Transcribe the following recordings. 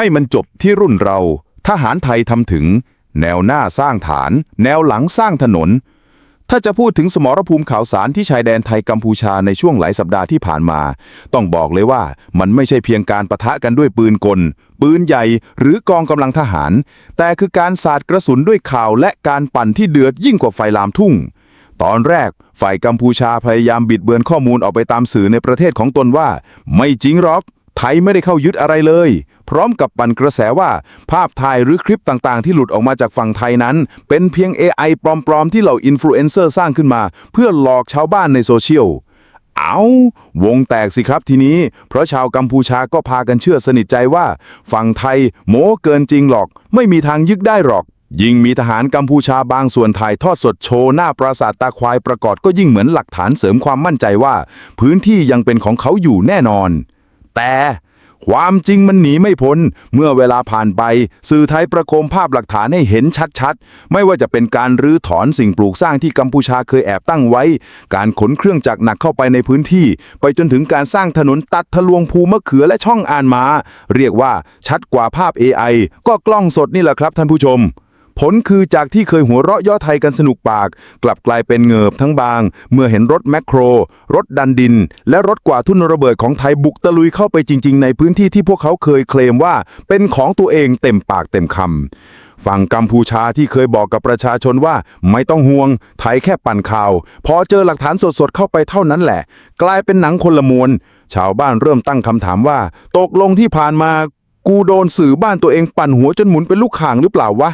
ให้มันจบที่รุ่นเรา ทหารไทยทำถึง แนวหน้าสร้างฐาน แนวหลังสร้างถนน ถ้าจะพูดถึงสมรภูมิข่าวสารที่ชายแดนไทยกัมพูชาในช่วงหลายสัปดาห์ที่ผ่านมา ต้องบอกเลยว่ามันไม่ใช่เพียงการประทะกันด้วยปืนกล ปืนใหญ่หรือกองกำลังทหาร แต่คือการสาดกระสุนด้วยข่าวและการปั่นที่เดือดยิ่งกว่าไฟลามทุ่งตอนแรก ฝ่ายกัมพูชาพยายามบิดเบือนข้อมูลออกไปตามสื่อในประเทศของตนว่า ไม่จริงหรอก ไทยไม่ได้เข้ายึดอะไรเลย พร้อมกับปั่นกระแสว่า ภาพถ่ายหรือคลิปต่างๆ ที่หลุดออกมาจากฝั่งไทยนั้น เป็นเพียง AI ปลอมๆ ที่เหล่าอินฟลูเอนเซอร์สร้างขึ้นมา เพื่อหลอกชาวบ้านในโซเชียลเอาวงแตกสิครับทีนี้ เพราะชาวกัมพูชาก็พากันเชื่อสนิทใจว่า ฝั่งไทยโม้เกินจริงหรอก ไม่มีทางยึดได้หรอก ยิ่งมีทหารกัมพูชาบางส่วนถ่ายทอดสดโชว์หน้าปราสาทตาควายประกอบก็ยิ่งเหมือนหลักฐานเสริมความมั่นใจว่า พื้นที่ยังเป็นของเขาอยู่แน่นอน แต่ความจริงมันหนีไม่พ้น เมื่อเวลาผ่านไป สื่อไทยประโคมภาพหลักฐานให้เห็นชัดๆ ไม่ว่าจะเป็นการรื้อถอนสิ่งปลูกสร้างที่กัมพูชาเคยแอบตั้งไว้ การขนเครื่องจักรหนักเข้าไปในพื้นที่ ไปจนถึงการสร้างถนนตัดทะลวงภูมะเขือและช่องอ่านมา เรียกว่าชัดกว่าภาพ AI ก็กล้องสดนี่แหละครับท่านผู้ชม ผลคือจากที่เคยหัวเราะย่อไทยกันสนุกปาก กลับกลายเป็นเงิบทั้งบาง เมื่อเห็นรถแมคโคร รถดันดิน และรถกว่าทุ่นระเบิดของไทยบุกตะลุยเข้าไปจริง ๆ ในพื้นที่ที่พวกเขาเคยเคลมว่า เป็นของตัวเองเต็มปากเต็มคำฝั่งกัมพูชาที่เคยบอกกับประชาชนว่าไม่ต้องห่วง ไทยแค่ปั่นข่าว พอเจอหลักฐานสดๆเข้าไปเท่านั้นแหละ กลายเป็นหนังคนละมวลชาวบ้านเริ่มตั้งคำถามว่า ตกลงที่ผ่านมา กูโดนสื่อบ้านตัวเองปั่นหัวจนหมุนเป็นลูกข่างหรือเปล่าวะ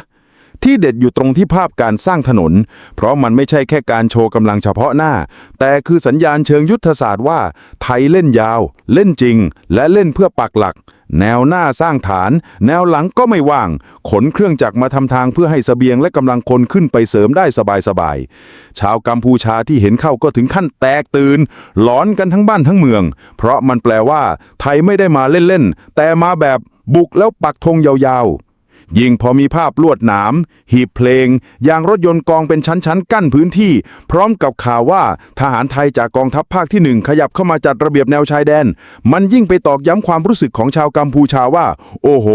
ที่เด็ดอยู่ตรงที่ภาพการสร้างถนน เพราะมันไม่ใช่แค่การโชว์กำลังเฉพาะหน้า แต่คือสัญญาณเชิงยุทธศาสตร์ว่า ไทยเล่นยาว เล่นจริง และเล่นเพื่อปักหลัก แนวหน้าสร้างฐาน แนวหลังก็ไม่ว่าง ขนเครื่องจักรมาทำทางเพื่อให้เสบียงและกำลังคนขึ้นไปเสริมได้สบายๆชาวกัมพูชาที่เห็นเข้าก็ถึงขั้นแตกตื่นหลอนกันทั้งบ้านทั้งเมือง เพราะมันแปลว่า ไทยไม่ได้มาเล่นๆแต่มาแบบบุกแล้วปักธงยาวๆ ยิ่งพอมีภาพลวดหนาม หีบเพลง ยางรถยนต์กองเป็นชั้นๆ กั้นพื้นที่ พร้อมกับข่าวว่าทหารไทยจากกองทัพภาคที่หนึ่งขยับเข้ามาจัดระเบียบแนวชายแดน มันยิ่งไปตอกย้ำความรู้สึกของชาวกัมพูชาว่า โอ้โห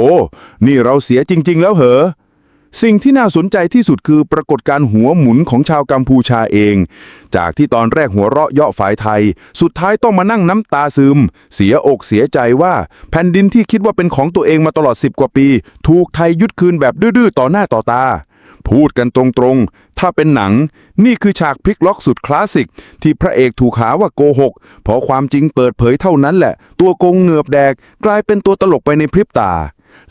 นี่เราเสียจริง ๆ แล้วเหรอ สิ่งที่น่าสนใจที่สุดคือปรากฏการ์หัวหมุนของชาวกัมพูชาเอง จากที่ตอนแรกหัวเราะเยาะฝ่ายไทย สุดท้ายต้องมานั่งน้ำตาซึม เสียอกเสียใจว่า แผ่นดินที่คิดว่าเป็นของตัวเองมาตลอด 10 กว่าปี ถูกไทยยึดคืนแบบดื้อๆต่อหน้าต่อตา พูดกันตรงๆ ถ้าเป็นหนัง นี่คือฉากพลิกล็อกสุดคลาสสิก ที่พระเอกถูกหาว่าโกหกพอความจริงเปิดเผยเท่านั้นแหละ ตัวโกงเหงือบแดก กลายเป็นตัวตลกไปในพริบตา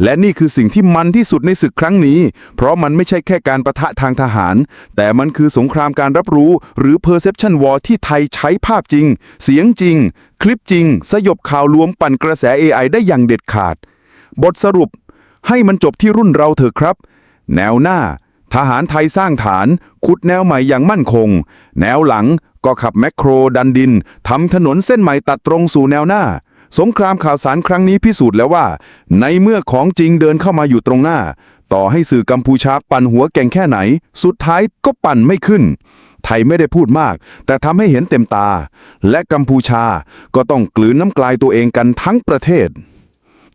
และนี่คือสิ่งที่มันที่สุดในศึกครั้งนี้ เพราะมันไม่ใช่แค่การประทะทางทหาร แต่มันคือสงครามการรับรู้ หรือ perception war ที่ไทยใช้ภาพจริง เสียงจริง คลิปจริง สยบข่าวลวงปั่นกระแส AI ได้อย่างเด็ดขาด บทสรุป ให้มันจบที่รุ่นเราเถอะครับ แนวหน้า ทหารไทยสร้างฐาน ขุดแนวใหม่อย่างมั่นคง แนวหลังก็ขับแมคโครดันดินทำถนนเส้นใหม่ตัดตรงสู่แนวหน้า สงครามข่าวสารครั้งนี้พิสูจน์แล้วว่า ในเมื่อของจริงเดินเข้ามาอยู่ตรงหน้า ต่อให้สื่อกัมพูชาปั่นหัวแก่งแค่ไหน สุดท้ายก็ปั่นไม่ขึ้น ไทยไม่ได้พูดมาก แต่ทำให้เห็นเต็มตา และกัมพูชาก็ต้องกลืนน้ำกลายตัวเองกันทั้งประเทศ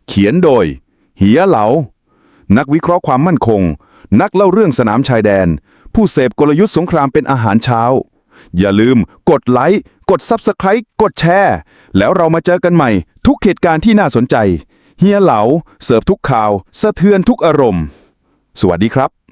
เขียนโดย เหียเหลา นักวิเคราะห์ความมั่นคง นักเล่าเรื่องสนามชายแดน ผู้เสพกลยุทธ์สงครามเป็นอาหารเช้า อย่าลืมกดไลค์ กด Subscribe กดแชร์ แล้วเรามาเจอกันใหม่ ทุกเหตุการณ์ที่น่าสนใจ เฮียเหลา เสิร์ฟทุกข่าว สะเทือนทุกอารมณ์ สวัสดีครับ